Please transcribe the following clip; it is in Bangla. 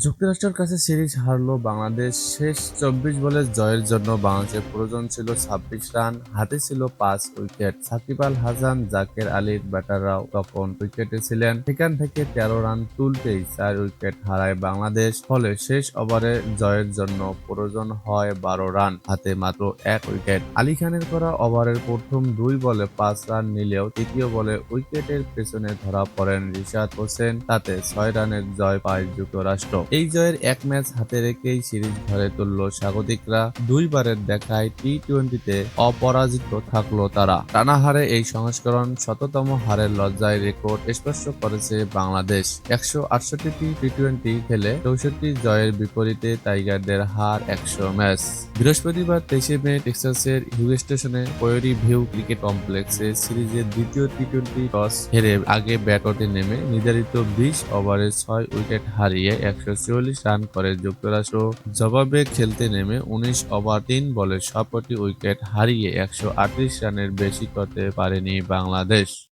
যুক্তরাষ্ট্রের কাছে সিরিজ হারল বাংলাদেশ। শেষ চব্বিশ বলে জয়ের জন্য বাংলাদেশের প্রয়োজন ছিল ছাব্বিশ রান। হাতে ছিল পাঁচ উইকেট। সাকিব আল হাসান, জাকের আলীর ব্যাটাররাও তখন উইকেটে ছিলেন। সেখান থেকে তেরো রান তুলতেই চার উইকেট হারায় বাংলাদেশ। ফলে শেষ ওভারে জয়ের জন্য প্রয়োজন হয় বারো রান। হাতে মাত্র এক উইকেট। আলী খানের করা ওভারের প্রথম দুই বলে পাঁচ রান নিলেও তৃতীয় বলে উইকেটের পেছনে ধরা পড়েন রিশাদ হোসেন। তাতে ছয় রানের জয় পায় যুক্তরাষ্ট্র। এই জয়ের এক ম্যাচ হাতে রেখেই সিরিজ ঘরে তুলল স্বাগতিকরা। দুইবারের দেখায় টি টোয়েন্টিতে অপরাজিত থাকল তারা। টানা হারে এই সংস্করণ শততম হারের লজ্জায় রেকর্ড স্পর্শ করেছে বাংলাদেশ। একশো আটষট্টি টি টোয়েন্টি খেলে চৌষট্টি জয়ের বিপরীতে টাইগারদের হার একশো ম্যাচ। বৃহস্পতিবার তেইশে মে টেক্সাসের হিউ স্টেশনে কোয়েরি ভিউ ক্রিকেট কমপ্লেক্সে সিরিজের দ্বিতীয় টি টোয়েন্টি টস হেরে আগে ব্যাট নেমে নির্ধারিত বিশ ওভারে ছয় উইকেট হারিয়ে একশো চুয়াল্লিশ রান করে। যুক্তরাষ্ট্র জবাবে খেলতে নেমে উনিশ ওভার তিন বলে সবকটি উইকেট হারিয়ে একশো আটত্রিশ রানের বেশি করতে পারেনি বাংলাদেশ।